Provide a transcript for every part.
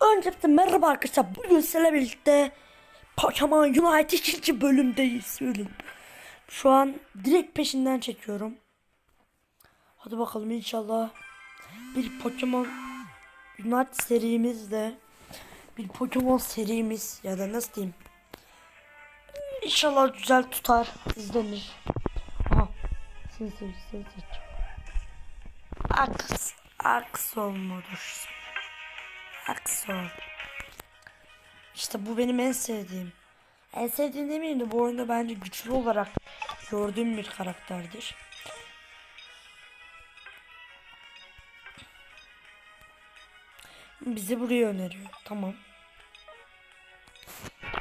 Öncelikle merhaba arkadaşlar. Bugün sizlerle birlikte Pokemon Unite 2. bölümdeyiz. Bölüm. Şu an direkt peşinden çekiyorum. Hadi bakalım inşallah bir Pokemon Unite serimizde bir Pokemon serimiz ya da nasıl diyeyim İnşallah güzel tutar, izlenir. Aha. Seni seç, seni seç. Aks, Aksol Aksol. İşte bu benim en sevdiğim. En sevdiğim demeyeyim de bu oyunda bence güçlü olarak gördüğüm bir karakterdir. Bizi buraya öneriyor. Tamam.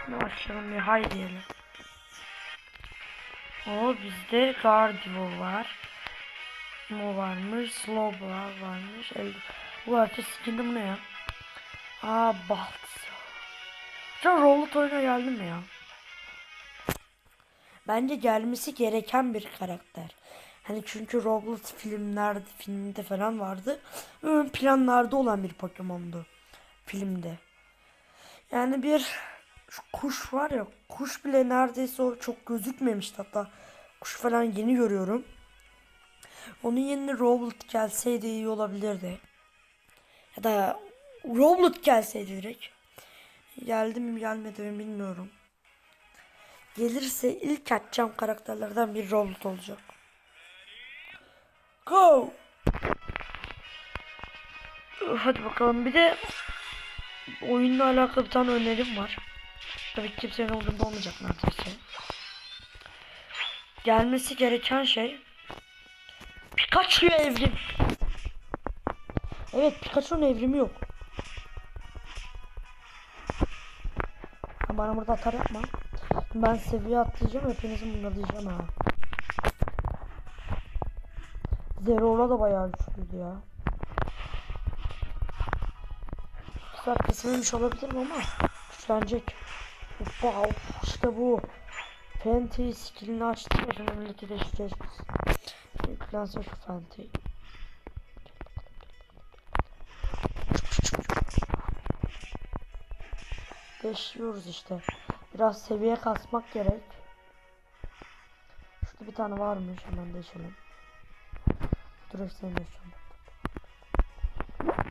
Başlayalım bir hay diyelim. O bizde Gardevoir var. Mo varmış. Slowbro varmış. Bu artık skinde bu ne ya? Aa Balt. Sen Rollut oyuna geldin mi ya? Bence gelmesi gereken bir karakter. Hani çünkü Roblox filmlerde, filmde falan vardı. Ön planlarda olan bir Pokemon'du. Filmde. Yani bir kuş var ya kuş bile neredeyse o çok gözükmemişti hatta kuş falan yeni görüyorum. Onun yerine Roblox gelseydi iyi olabilirdi. Ya da Roblox gelseydi direkt. Geldi mi gelmedi mi bilmiyorum. Gelirse ilk açacağım karakterlerden bir Roblox olacak. Go! Hadi bakalım bir de oyunla alakalı bir tane önerim var. Tabii ki kimsenin umurunda olmayacak neredeyse. Gelmesi gereken şey Pikachu'ya evrim. Evet Pikachu'nun evrimi yok. Ha, Bana burada atar yapma. Ben seviye atlayacağım hepinizin bunları diyeceğim ha. Zerora da bayağı güçlüydü ya. Kısa kesilmiş olabilirim ama güçlenecek. Hoppa of, işte bu. Fenty skillini açtı ya şimdi milleti değiştireceğiz biz. Yüklense şu Fenty. yaşıyoruz işte. Biraz seviye kasmak gerek. Şurada bir tane varmış hemen değişelim. Dur hepsini değişeceğim.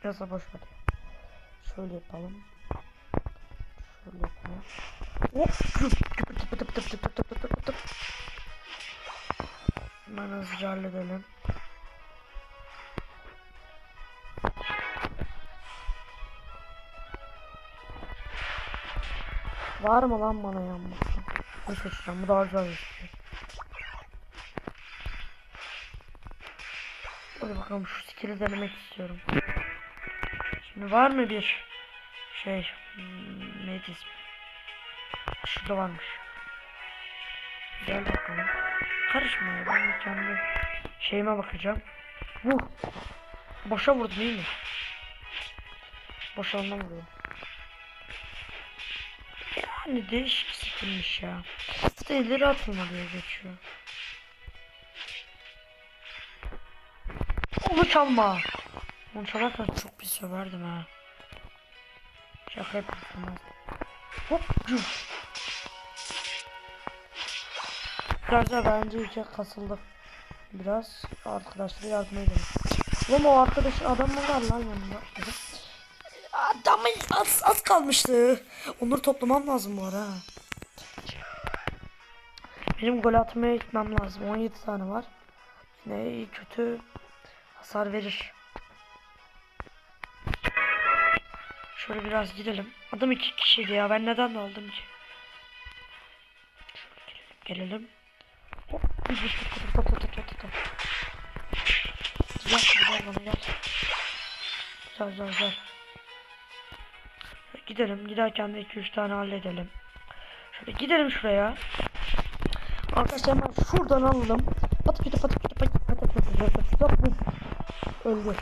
Yasa boş ver. Şöyle yapalım. Şöyle yapalım. Hemen hızlıca halledelim. Var mı lan bana yanması? Ne seçeceğim? Bu daha güzel bir şey. Hadi bakalım şu skill'i denemek istiyorum. Şimdi var mı bir şey hmm, neydi ismi? Şurada varmış. Gel bakalım. Karışma ya ben kendi şeyime bakacağım. Vur. Boşa vurdum iyi mi? Boşa ondan Yani değişik skillmiş ya. İşte ileri atılma diye geçiyor. Onu çalma. Onu çalarsan çok pis söverdim ha. Şaka yapıyorsun. Hop. cum. Arkadaşlar bence iyice kasıldık. Biraz arkadaşlara yardım edelim. Oğlum o arkadaş adam mı var lan yanında? Adamın az, az kalmıştı. Onları toplamam lazım bu ara. Benim gol atmaya gitmem lazım. 17 tane var. Yine kötü hasar verir. Şöyle biraz gidelim. Adam iki kişiydi ya. Ben neden aldım ki? Gelelim. Hop. Top top top. Gidelim. Giderken de 2-3 tane halledelim. Şöyle gidelim şuraya. Arkadaşlar hemen şuradan alalım. Patı kütü patı kütü patı patı patı patı patı patı patı Öldü.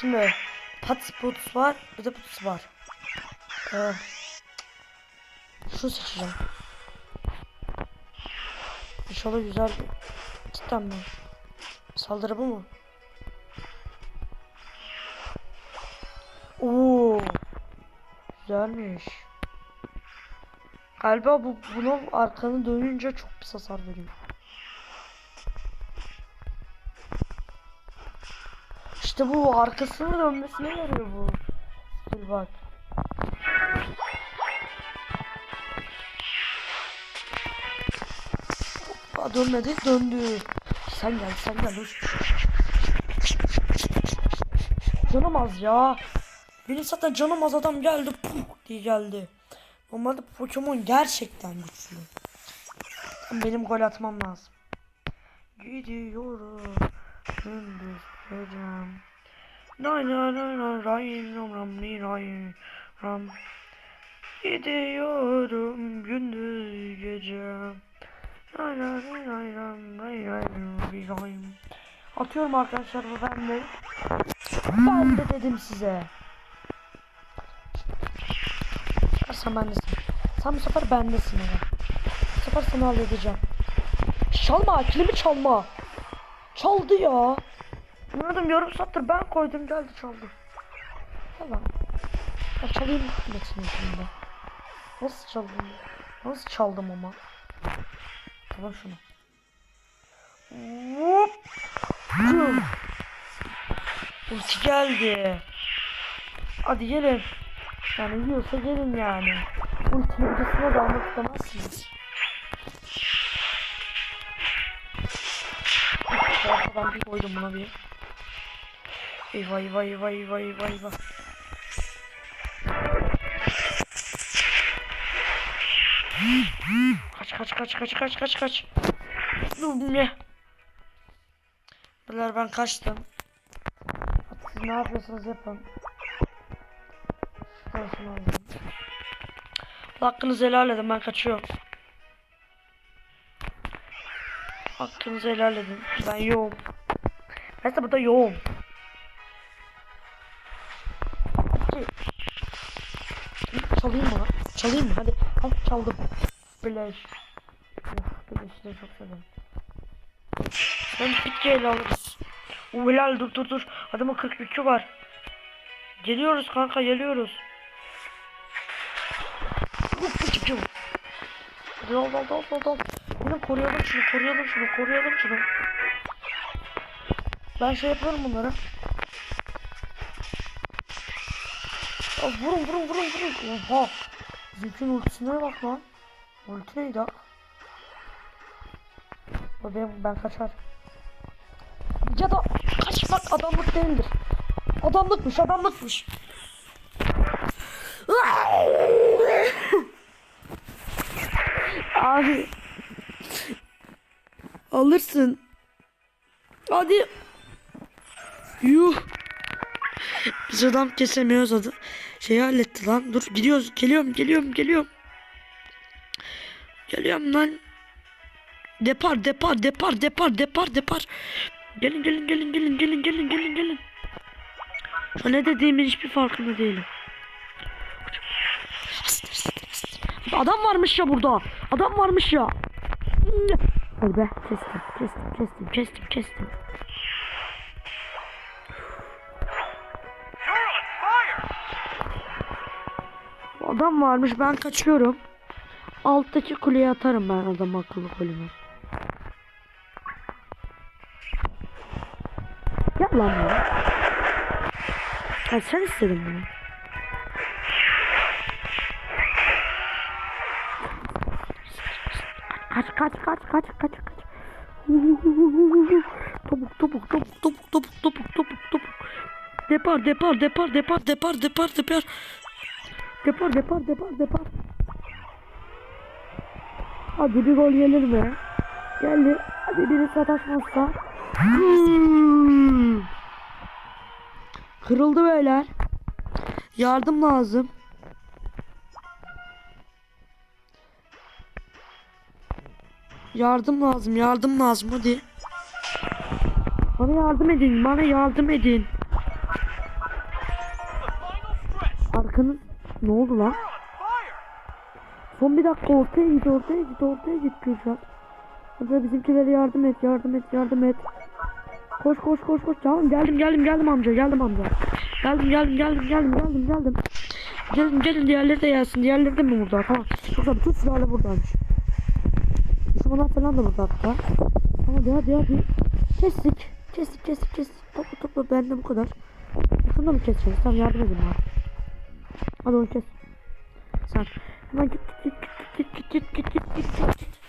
Şimdi Patı putus var. Bir de putus var. Ee, şunu seçeceğim. İnşallah güzel. Cidden mi? Saldırı bu mu? Oo. Güzelmiş. Galiba bu bunun arkanı dönünce çok pis hasar veriyor. İşte bu arkasını dönmesine yarıyor bu. Dur bak. Aa, dönmedi döndü. Sen gel sen gel. Canım az ya. Benim zaten canım az adam geldi. Puh diye geldi. Normalde Pokemon gerçekten güçlü. Benim gol atmam lazım. Gidiyorum. Gündüz gecem. Nay nay nay nay ray ram ram ni ray ram. Gidiyorum gündüz gecem. Nay nay nay nay ram ray ray ray ray. Atıyorum arkadaşlar ben de. Ben de dedim size. Sen bendesin. Sen bu sefer bendesin ama. Bu sefer seni halledeceğim. Çalma, kilimi çalma. Çaldı ya. Anladım yarım saattir ben koydum geldi çaldı. Tamam. Ya çalayım Max'in içinde. Nasıl çaldım? Nasıl çaldım ama? Tamam şunu. Hop. Ulti geldi. Hadi gelin. Yani yiyorsa gelin yani. Ultinin ötesine de almak istemezsiniz. Arkadan bir koydum buna bir. Eyvah eyvah eyvah eyvah eyvah eyvah. Kaç kaç kaç kaç kaç kaç kaç. Ne? Beyler ben kaçtım. Siz ne yapıyorsunuz yapın. Şunu alayım. Hakkınızı helal edin ben kaçıyorum. Hakkınızı helal edin. Ben yoğum. De burada yoğum. Çalayım mı? Çalayım mı? Hadi. Hadi çaldım. Of, Flash'ı da çok severim. Ben bitki ele alırız. O helal dur dur dur. Adamın 42 var. Geliyoruz kanka geliyoruz. Dal dal dal dal dal. Yine koruyalım şunu koruyalım şunu koruyalım şunu. Ben şey yaparım bunlara. Ya vurun vurun vurun vurun. Oha. Zülkün ultisine bak lan. Ulti neydi? O benim ben kaçar. Ya da kaçmak adamlık değildir. Adamlıkmış adamlıkmış. Abi. Alırsın. Hadi. Yuh. Biz adam kesemiyoruz adı. Şeyi halletti lan. Dur gidiyoruz. Geliyorum geliyorum geliyorum. Geliyorum lan. Depar depar depar depar depar depar. Gelin gelin gelin gelin gelin gelin gelin gelin. Ne dediğimin hiçbir farkında değilim. Adam varmış ya burada. Adam varmış ya. Hadi be kestim kestim kestim kestim kestim. Adam varmış ben kaçıyorum. Alttaki kuleye atarım ben adam akıllı kulübü. Yap lan bunu. Ha, sen istedin bunu. Kaç kaç kaç kaç kaç kaç. Topuk topuk topuk topuk topuk topuk topuk topuk. Depar depar depar depar depar depar depar. Depar depar depar depar. Hadi bir gol gelir mi? Geldi. Hadi biri sataşmazsa. Hmm. Kırıldı beyler. Yardım lazım. Yardım lazım, yardım lazım hadi. Bana yardım edin, bana yardım edin. Arkanız ne oldu lan? Son bir dakika ortaya git, ortaya git, ortaya git Kürşat. Hadi bizimkilere yardım et, yardım et, yardım et. Koş koş koş koş. Tamam geldim geldim geldim amca geldim amca. Geldim geldim geldim geldim geldim geldim. Gelin gelin diğerleri de gelsin. Diğerleri de mi burada? Tamam. Burada bütün silahlar buradaymış. Düşmanlar falan da burada hatta. Hadi hadi hadi. Kestik. Kestik kestik kestik. Topla topla bende bu kadar. Şunu da mı keseceğiz? Tamam yardım edin bana. Hadi onu kes. Sen. Hemen git git git git git git git git git git.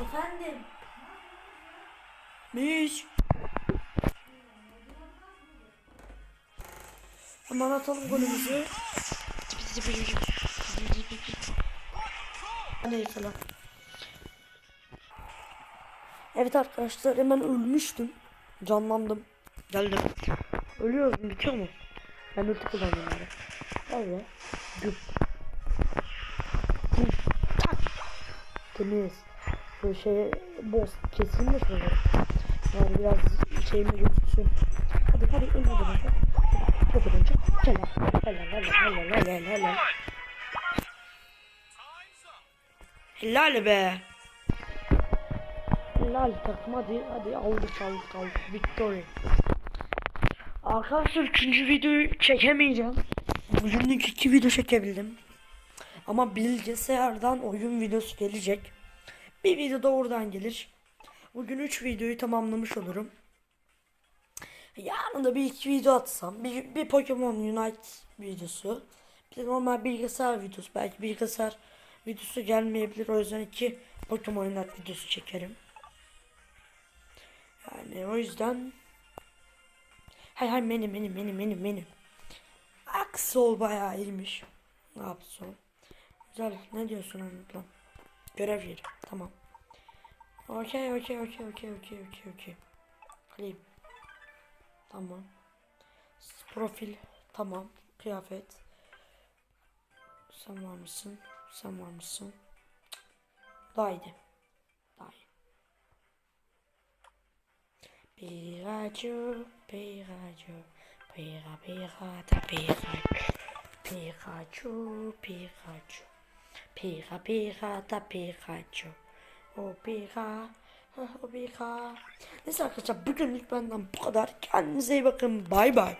Efendim. Miş. Hemen atalım golümüzü. Neyse lan. Evet arkadaşlar hemen ölmüştüm. Canlandım. Geldim. Ölüyorum bitiyor mu? Ben ulti kullanıyorum abi. Be. Güm. Güm. Tak. Temiz. Böyle şey boss kesin de şöyle. Yani biraz şeyimi gözüksün. Hadi hadi ölmeden önce. Ölmeden önce. Helal. Helal helal helal helal helal. Helal be. Helal takım hadi hadi aldık aldık aldık. Victory. Arkadaşlar ikinci videoyu çekemeyeceğim. Bugünlük iki video çekebildim. Ama bilgisayardan oyun videosu gelecek. Bir video da oradan gelir. Bugün 3 videoyu tamamlamış olurum. Yarın da bir iki video atsam. Bir, bir Pokemon Unite videosu. Bir de normal bilgisayar videosu. Belki bilgisayar videosu gelmeyebilir. O yüzden iki Pokemon Unite videosu çekerim. Yani o yüzden Hay hay benim benim benim benim benim. Aksol bayağı iyiymiş. Ne yapsın? Güzel. Ne diyorsun lan? Görev yeri. Tamam. Okey okey okey okey okey okey okey. Alayım. Tamam. Profil. Tamam. Kıyafet. Sen var mısın? Sen var mısın? Daha iyiydi. Daha iyi. Pikachu, Pikachu, Pika Pika da Pikachu, Pikachu, Pikachu, Pika Pika da Pikachu, o Pika, o Pika. Neyse arkadaşlar bugünlük benden bu kadar. Kendinize iyi bakın. Bay bay.